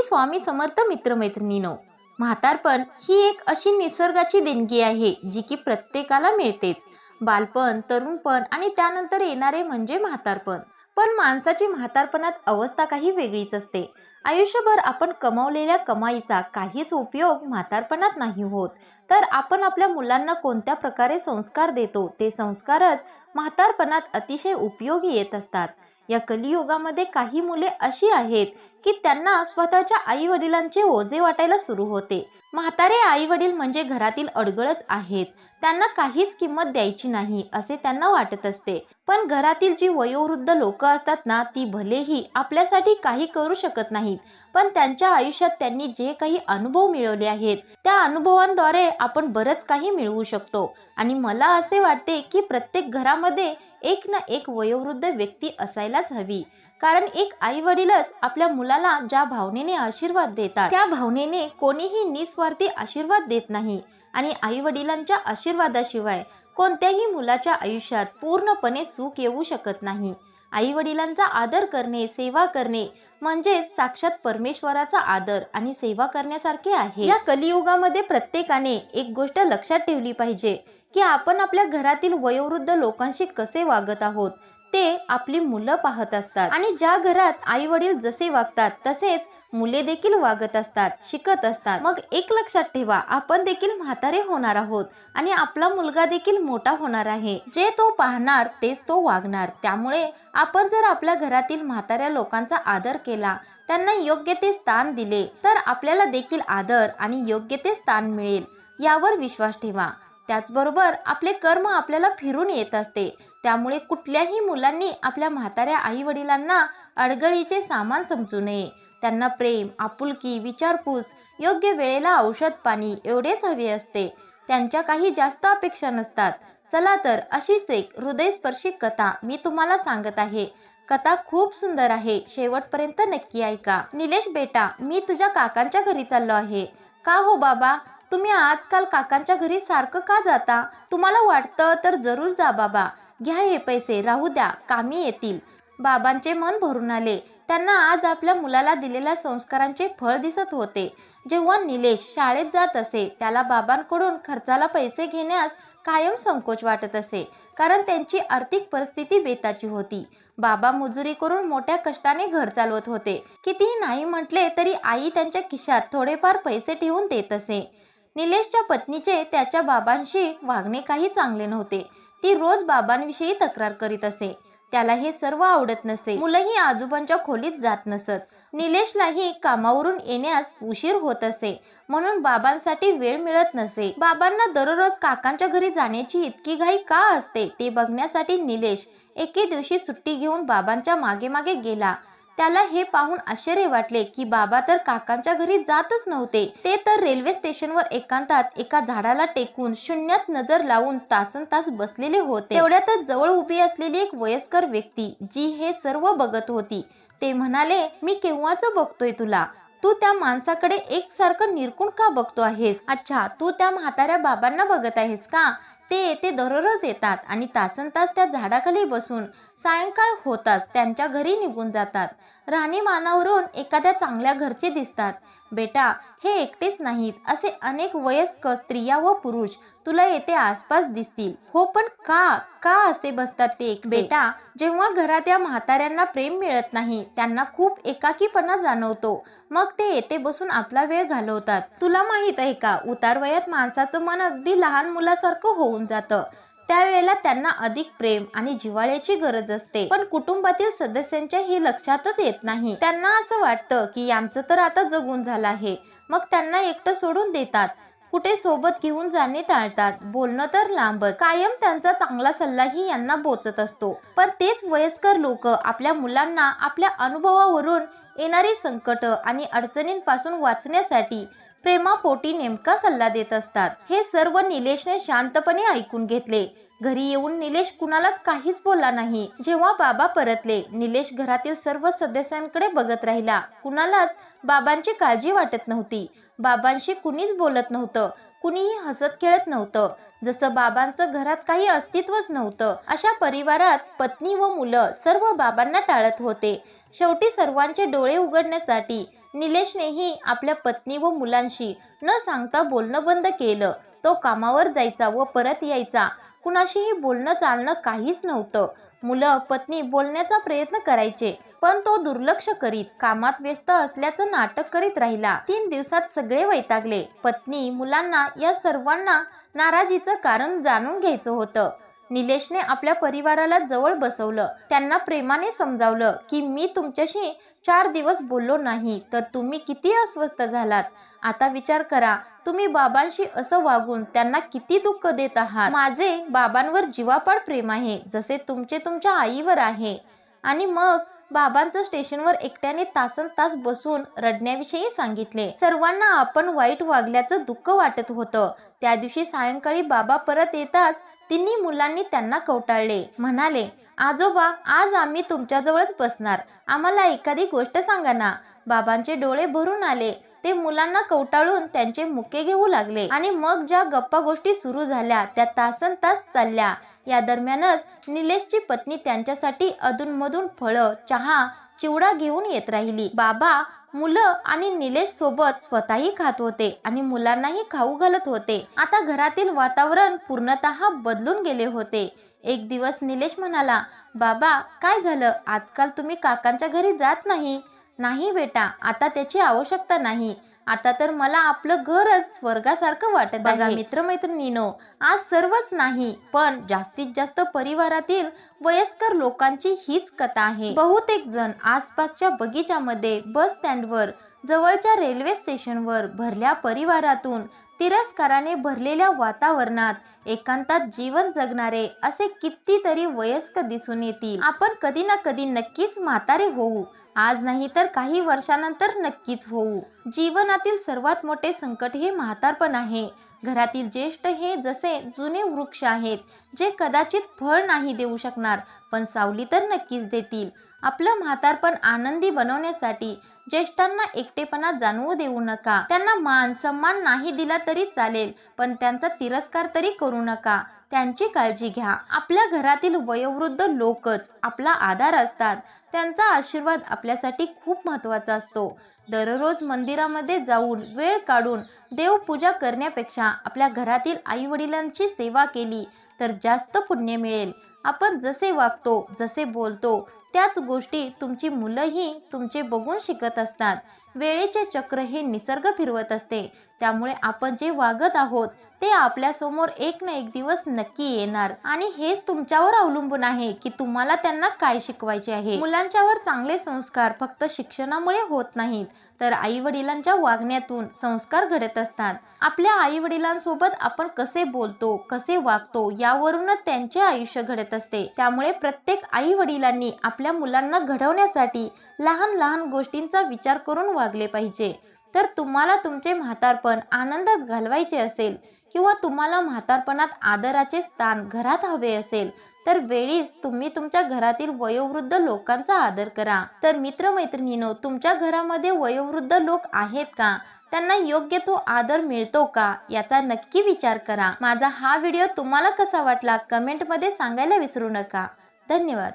श्री स्वामी समर्थ मित्रमैत्रिणीनो म्हातारपण ही एक अशी निसर्गाची देणगी आहे जी की प्रत्येकाला मिळतेच. बालपण तरुणपण आणि त्यानंतर येणारे म्हणजे म्हातारपण. पण माणसाची म्हातारपणात अवस्था काही वेगळीच असते. आयुष्यभर आपण कमावलेल्या कमाईचा काहीच उपयोग म्हातारपणात नाही होत. तर आपण आपल्या मुलांना कोणत्या प्रकारे संस्कार देतो ते संस्कारच म्हातारपणात अतिशय उपयोगी येत असतात. या कलियुगामध्ये काही मुले अशी आहेत की त्यांना स्वतःच्या आई वडिलांचे ओझे वाटायला सुरू होते. म्हातारे आई वडील म्हणजे घरातील अडगळच आहेत. त्यांना काहीच किंमत द्यायची नाही असे त्यांना वाटत असते. पण घरातील जी वयोवृद्ध लोक असतात ना ती भलेही आपल्यासाठी काही करू शकत नाहीत. पण त्यांच्या आयुष्यात त्यांनी जे काही अनुभव मिळवले आहेत त्या अनुभवांद्वारे आपण बरंच काही मिळवू शकतो. आणि मला असे वाटते की प्रत्येक घरामध्ये एक ना एक वयोवृद्ध व्यक्ती असायलाच हवी. कारण एक आई वडीलच आपल्या मुलाला ज्या भावनेने आशीर्वाद देतात त्या भावनेने कोणीही निस्वार्थी आशीर्वाद देत नाही. आणि आई वडिलांच्या आशीर्वादाशिवाय कोणत्याही मुलाच्या आयुष्यात पूर्णपणे सुख येऊ शकत नाही. आई वडिलांचा आदर करणे सेवा करणे म्हणजे साक्षात परमेश्वराचा आदर आणि सेवा करण्यासारखे आहे. या कलियुगामध्ये प्रत्येकाने एक गोष्ट लक्षात ठेवली पाहिजे की आपण आपल्या घरातील वयोवृद्ध लोकांशी कसे वागत आहोत? ते आपली मुलं पाहत असतात. आणि ज्या घरात आई वडील जसे वागतात तसेच मुले देखील वागत असतात शिकत असतात. मग एक लक्षात ठेवा आपण देखील म्हातारे होणार आहोत आणि आपला मुलगा देखील मोठा होणार आहे. जे तो पाहणार तेच तो वागणार. त्यामुळे आपण जर आपल्या घरातील म्हाताऱ्या लोकांचा आदर केला त्यांना योग्य ते स्थान दिले तर आपल्याला देखील आदर आणि योग्य ते स्थान मिळेल. यावर विश्वास ठेवा. त्याचबरोबर आपले कर्म आपल्याला फिरून येत असते. त्यामुळे कुठल्याही मुलांनी आपल्या म्हाताऱ्या आईवडिलांना अडगळीचे सामान समजू नये. त्यांना प्रेम आपुलकी विचारपूस योग्य वेळेला औषध पाणी एवढेच हवे असते. त्यांच्या काही जास्त अपेक्षा नसतात. चला तर अशीच एक हृदयस्पर्शी कथा मी तुम्हाला सांगत आहे. कथा खूप सुंदर आहे. शेवटपर्यंत नक्की ऐका. निलेश बेटा मी तुझ्या काकांच्या घरी चाललो आहे. का हो बाबा? तुम्ही आजकाल काकांच्या घरी सारखं का जाता? तुम्हाला वाटतं तर जरूर जा बाबा. घ्या हे पैसे राहू द्या कामी येतील. बाबांचे मन भरून आले. त्यांना आज आपल्या मुलाला दिलेल्या संस्कारांचे फळ दिसत होते. जेव्हा निलेश शाळेत जात असे त्याला बाबांकडून खर्चाला पैसे घेण्यास कायम संकोच वाटत असे कारण त्यांची आर्थिक परिस्थिती बेताची होती. बाबा मजुरी करून मोठ्या कष्टाने घर चालवत होते. कितीही नाही म्हटले तरी आई त्यांच्या खिशात थोडेफार पैसे ठेवून देत असे. निलेशच्या पत्नीचे त्याच्या बाबांशी वागणे काही चांगले नव्हते. ती रोज बाबांविषयी तक्रार करीत असे. त्याला हे सर्व आवडत नसे. मुलंही आजोबांच्या खोलीत जात नसत. निलेशलाही कामावरून येण्यास उशीर होत असे. म्हणून बाबांसाठी वेळ मिळत नसे. बाबांना दररोज काकांच्या घरी जाण्याची इतकी घाई का असते ते बघण्यासाठी निलेश एके दिवशी सुट्टी घेऊन बाबांच्या मागे मागे गेला. त्याला हे पाहून आश्चर्य वाटले की बाबा तर काकांच्या घरी जातच नव्हते. ते तर रेल्वे स्टेशनवर एकांतात एका झाडाला टेकून शून्यात नजर लावून तासन तास बसलेले होते. तेवढ्यातच जवळ उभी असलेली एक वयस्कर व्यक्ती जी हे सर्व बघत होती ते म्हणाले मी केव्हाच बघतोय तुला? तू त्या माणसाकडे एकसारखं निरकून का बघतो आहेस? अच्छा तू त्या म्हाताऱ्या बाबांना बघत आहेस का? ते येथे दररोज येतात आणि तासन तास त्या झाडाखाली बसून सायंकाळ होताच त्यांच्या घरी निघून जातात. राहणीमानावरून एखाद्या चांगल्या घरचे दिसतात. बेटा हे एकटेच नाहीत. असे अनेक वयस्क स्त्रिया व पुरुष तुला येथे आसपास दिसतील. हो पण का? का असे बसतात ते एक बेटा जेव्हा घरात या म्हाताऱ्यांना प्रेम मिळत नाही त्यांना खूप एकाकीपणा जाणवतो. मग ते येथे बसून आपला वेळ घालवतात. तुला माहीत आहे का उतार वयात माणसाचं मन अगदी लहान मुलासारखं होऊन जातं. त्यावेळेला त्यांना अधिक प्रेम आणि जिव्हाळ्याची गरज असते. पण कुटुंबातील सदस्यांच्या हे लक्षातच येत नाही. त्यांना असं वाटतं की आमचं तर आता जगून झालं आहे. मग त्यांना एकटं सोडून देतात. कुठे सोबत घेऊन जाणे टाळतात. बोलणं तर लांबच. कायम त्यांचा चांगला सल्लाही यांना बोचत असतो. पण तेच वयस्कर लोक आपल्या मुलांना आपल्या अनुभवावरून येणारी संकट आणि अडचणींपासून वाचण्यासाठी प्रेमापोटी नेमका सल्ला देत असतात. हे सर्व निलेशने शांतपणे ऐकून घेतले. घरी येऊन निलेश कुणालाच काहीच बोलला नाही. जेव्हा बाबा परतले निलेश घरातील सर्व सदस्यांकडे बघत राहिला. कुणालाच बाबांची काळजी वाटत नव्हती. बाबांशी कुणीच बोलत नव्हतं. कुणीही हसत खेळत नव्हतं. जसं बाबांचं घरात काही अस्तित्वच नव्हतं अशा परिवारात पत्नी व मुलं सर्व बाबांना टाळत होते. शेवटी सर्वांचे डोळे उघडण्यासाठी निलेशनेही आपल्या पत्नी व मुलांशी न सांगता बोलणं बंद केलं. तो कामावर जायचा व परत यायचा. कुणाशीही बोलणं चालणं काहीच नव्हतं. मुलं पत्नी बोलण्याचा प्रयत्न करायचे पण तो दुर्लक्ष करीत कामात व्यस्त असल्याचं नाटक करीत राहिला. तीन दिवसात सगळे वैतागले. पत्नी मुलांना या सर्वांना नाराजीचं कारण जाणून घ्यायचं होतं. निलेशने आपल्या परिवाराला जवळ बसवलं. त्यांना प्रेमाने समजावलं की मी तुमच्याशी चार दिवस बोललो नाही तर तुम्ही किती अस्वस्थ झालात? आता विचार करा तुम्ही बाबांशी असं वागून त्यांना किती दुःख देत आहात? माझे बाबांवर जीवापाड प्रेम आहे जसे तुमचे तुमच्या आईवर आहे. आणि मग बाबांचं स्टेशनवर एकट्याने तासन तास बसून रडण्याविषयी सांगितले. सर्वांना आपण वाईट वागल्याचं दुःख वाटत होतं. त्या दिवशी सायंकाळी बाबा परत येताच तिन्ही मुलांनी त्यांना कवटाळले. म्हणाले आजोबा आज आम्ही तुमच्याजवळच बसणार. आम्हाला एखादी गोष्ट सांगा ना. बाबांचे डोळे भरून आले. ते मुलांना कवटाळून त्यांचे मुके घेऊ लागले. आणि मग ज्या गप्पा गोष्टी सुरू झाल्या त्या तासन तास चालल्या. या दरम्यानच निलेशची पत्नी त्यांच्यासाठी अधूनमधून फळं चहा चिवडा घेऊन येत राहिली. बाबा मुलं आणि निलेश सोबत स्वतःही खात होते आणि मुलांनाही खाऊ घालत होते. आता घरातील वातावरण पूर्णतः बदलून गेले होते. एक दिवस निलेश म्हणाला बाबा काय झालं? आजकाल तुम्ही काकांच्या घरी जात नाही. नाही बेटा आता त्याची आवश्यकता नाही. आता तर मला आपलं घरच स्वर्गासारखं वाटत बघा मित्रमैत्रिणीनो आज सर्वच नाही पण जास्तीत जास्त परिवारातील वयस्कर लोकांची हीच कथा आहे. बहुतेक जण आसपासच्या बगीच्यामध्ये बस स्टँडवर जवळच्या रेल्वे स्टेशनवर भरल्या परिवारातून तिरस्काराने भरलेल्या वातावरणात एकांतात जीवन जगणारे असे कितीतरी वयस्क दिसून येतील. आपण कधी ना कधी नक्कीच म्हातारे होऊ. आज नाही तर काही वर्षानंतर नक्कीच होऊ. जीवनातील सर्वात मोठे संकट हे म्हातारपण आहे. घरातील ज्येष्ठ हे जसे जुने वृक्ष आहेत जे कदाचित फळ नाही देऊ शकणार पण सावली तर नक्कीच देतील. आपलं म्हातारपण आनंदी बनवण्यासाठी ज्येष्ठांना एकटेपणा जाणवू देऊ नका. त्यांना मान सन्मान नाही दिला तरी चालेल पण त्यांचा तिरस्कार तरी करू नका. त्यांची काळजी घ्या. आपल्या घरातील वयोवृद्ध लोकच आपला आधार असतात. त्यांचा आशीर्वाद आपल्यासाठी खूप महत्त्वाचा असतो. दररोज मंदिरामध्ये जाऊन वेळ काढून देवपूजा करण्यापेक्षा आपल्या घरातील आईवडिलांची सेवा केली तर जास्त पुण्य मिळेल. आपण जसे वागतो जसे बोलतो त्याच गोष्टी तुमची मुलंही तुमचे बघून शिकत असतात. वेळेचे चक्र हे निसर्ग फिरवत असते. त्यामुळे आपण जे वागत आहोत ते आपल्यासमोर एक ना एक दिवस नक्की येणार. आणि हेच तुमच्यावर अवलंबून आहे की तुम्हाला त्यांना काय शिकवायचे आहे. मुलांच्यावर चांगले संस्कार फक्त शिक्षणामुळे होत नाहीत. तर आई वडिलांच्या वागण्यातून संस्कार घडत असतात. आपल्या आई वडिलांसोबत आपण कसे बोलतो कसे वागतो यावरूनच त्यांचे आयुष्य घडत असते. त्यामुळे प्रत्येक आई वडिलांनी आपल्या मुलांना घडवण्यासाठी लहान लहान गोष्टींचा विचार करून वागले पाहिजे. तर तुम्हाला तुमचे म्हातारपण आनंदात घालवायचे असेल किंवा तुम्हाला म्हातारपणात आदराचे स्थान घरात हवे असेल तर वेळीच तुम्ही तुमच्या घरातील वयोवृद्ध लोकांचा आदर करा. तर मित्रमैत्रिणीनो तुमच्या घरामध्ये वयोवृद्ध लोक आहेत का? त्यांना योग्य तो आदर मिळतो का? याचा नक्की विचार करा. माझा हा व्हिडिओ तुम्हाला कसा वाटला? कमेंटमध्ये सांगायला विसरू नका. धन्यवाद.